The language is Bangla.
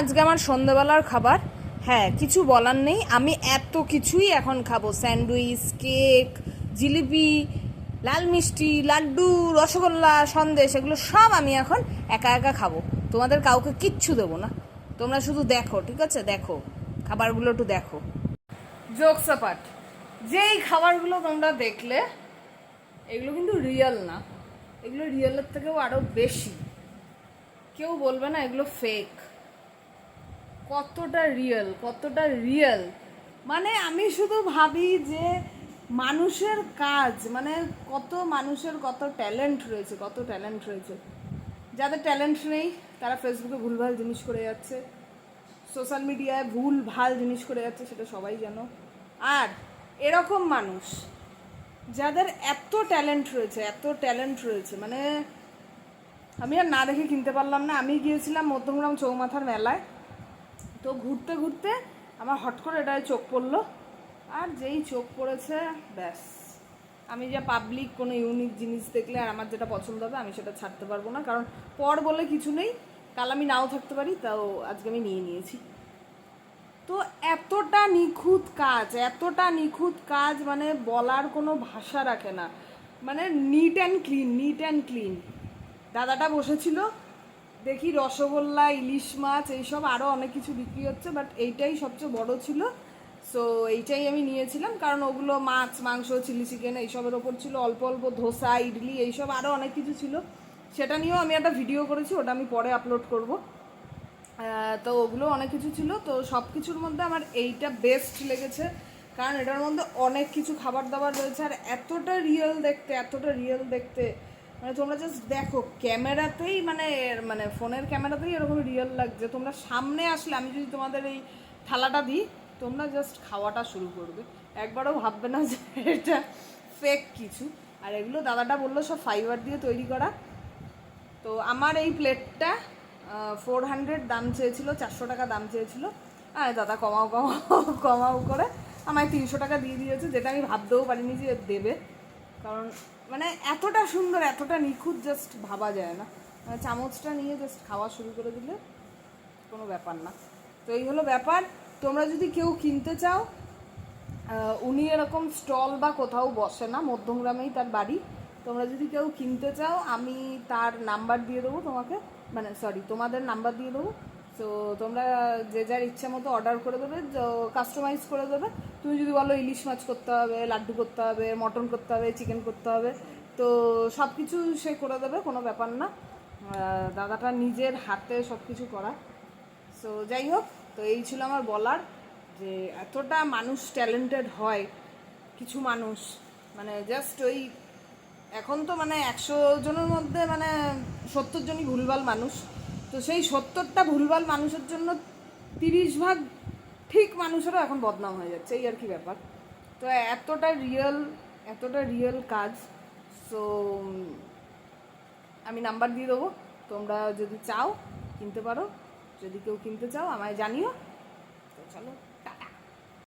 আজকে আমার সন্ধ্যেবেলার খাবার। হ্যাঁ কিছু বলার নেই। আমি এত কিছুই এখন খাব। স্যান্ডউইচ, কেক, জিলিপি, লাল মিষ্টি, লাড্ডু, রসগোল্লা, সন্দেশ, এগুলো সব আমি এখন একা একা খাব। তোমাদের কাউকে কিচ্ছু দেবো না। তোমরা শুধু দেখো, ঠিক আছে? দেখো। খাবারগুলো একটু দেখো। যোগ সাপাট যেই খাবারগুলো তোমরা দেখলে, এগুলো কিন্তু রিয়েল না। এগুলো রিয়েলের থেকেও আরও বেশি। কেউ বলবে না এগুলো ফেক কতটা রিয়েল কতটা রিয়েল মানে আমি শুধু ভাবি যে মানুষের কাজ মানে কত মানুষের কত ট্যালেন্ট রয়েছে, কত ট্যালেন্ট রয়েছে। যাদের ট্যালেন্ট নেই, তারা ফেসবুকে ভুলভাল জিনিস করে যাচ্ছে। সোশ্যাল মিডিয়ায় ভুল ভালো জিনিস করে যাচ্ছে, সেটা সবাই জানো। আর এরকম মানুষ, যাদের এত ট্যালেন্ট রয়েছে, এত ট্যালেন্ট রয়েছে মানে আমি আর না দেখে কিনতে পারলাম না। আমি গিয়েছিলাম মধ্যমগ্রাম চৌমাথার মেলায়। তো ঘুরতে ঘুরতে আমার হট করে এটায় চোখ পড়ল। আর যেই চোখ পড়েছে, ব্যাস। আমি যা পাবলিক কোনো ইউনিক জিনিস দেখলে আর আমার যেটা পছন্দ হবে, আমি সেটা ছাড়তে পারব না। কারণ পর বলে কিছু নেই। কাল আমি নাও থাকতে পারি, তাও আজকে আমি নিয়ে নিয়েছি। তো এতটা নিখুঁত কাজ, এতটা নিখুঁত কাজ মানে বলার কোনো ভাষা রাখে না। মানে neat and clean neat and clean দাদাটা বসেছিল দেখি রসগোল্লা, ইলিশ মাছ, এইসব আরও অনেক কিছু বিক্রি হচ্ছে বাট এইটাই সবচেয়ে বড় ছিল। সো এইটাই আমি নিয়েছিলাম, কারণ ওগুলো মাছ, মাংস, চিলি চিকেন এইসবের ওপর ছিল, অল্প অল্প ধোসা, ইডলি এইসব আরও অনেক কিছু ছিল। সেটা নিয়েও আমি একটা ভিডিও করেছি, ওটা আমি পরে আপলোড করব। তো ওগুলো অনেক কিছু ছিল, তো সব কিছুর মধ্যে আমার এইটা বেস্ট লেগেছে, কারণ এটার মধ্যে অনেক কিছু খাবার দাবার রয়েছে, আর এতটা রিয়েল দেখতে, এতটা রিয়েল দেখতে মানে তোমরা জাস্ট দেখো, ক্যামেরাতেই মানে মানে ফোনের ক্যামেরাতেই এরকম রিয়েল লাগছে। তোমরা সামনে আসলে, আমি যদি তোমাদের এই থালাটা দিই, তোমরা জাস্ট খাওয়াটা শুরু করবে। একবারও ভাববে না যে এটা ফেক কিছু। আর এগুলো দাদাটা বলল, সব ফাইবার দিয়ে তৈরি করা। তো আমার এই প্লেটটা ফোর হান্ড্রেড দাম চেয়েছিল, চারশো টাকা দাম চেয়েছিল। আর দাদা, কমাও কমাও কমাও করে আমায় তিনশো টাকা দিয়ে দিয়েছে, যেটা আমি ভাবতেও পারিনি যে দেবে। কারণ মানে এতটা সুন্দর, এতটা নিখুঁত জাস্ট ভাবা যায় না। মানে চামচটা নিয়ে জাস্ট খাওয়া শুরু করে দিলে কোনো ব্যাপার না। তো এই হলো ব্যাপার। তোমরা যদি কেউ কিনতে চাও উনি এরকম স্টল বা কোথাও বসে না, মধ্যমগ্রামেই তার বাড়ি, তোমরা যদি কেউ কিনতে চাও, আমি তার নাম্বার দিয়ে দেবো তোমাকে মানে সরি তোমাদের নাম্বার দিয়ে দেবো। তো তোমরা যে যার ইচ্ছা মতো অর্ডার করে দেবে কাস্টমাইজ করে দেবে। তুমি যদি বলো ইলিশ মাছ করতে হবে, লাড্ডু করতে হবে, মটন করতে হবে চিকেন করতে হবে, তো সব কিছু সে করে দেবে, কোনো ব্যাপার না। দাদাটা নিজের হাতে সব কিছু করা। সো যাই হোক, তো এই ছিল আমার বলার যে এতটা মানুষ ট্যালেন্টেড হয়, কিছু মানুষ মানে জাস্ট ওই এখন তো মানে একশো জনের মধ্যে মানে সত্তর জনই ভুলভাল মানুষ। তো সেই সত্তরটা ভুলভাল মানুষের জন্য তিরিশ ভাগ ঠিক মানুষেরও এখন বদনাম হয়ে যাচ্ছে, এই আর কি ব্যাপার। তো এতটা রিয়েল এতটা রিয়েল কাজ সো আমি নাম্বার দিয়ে দেবো, তোমরা যদি চাও কিনতে পারো, যদি কেউ কিনতে চাও, আমায় জানিও। তো চলো।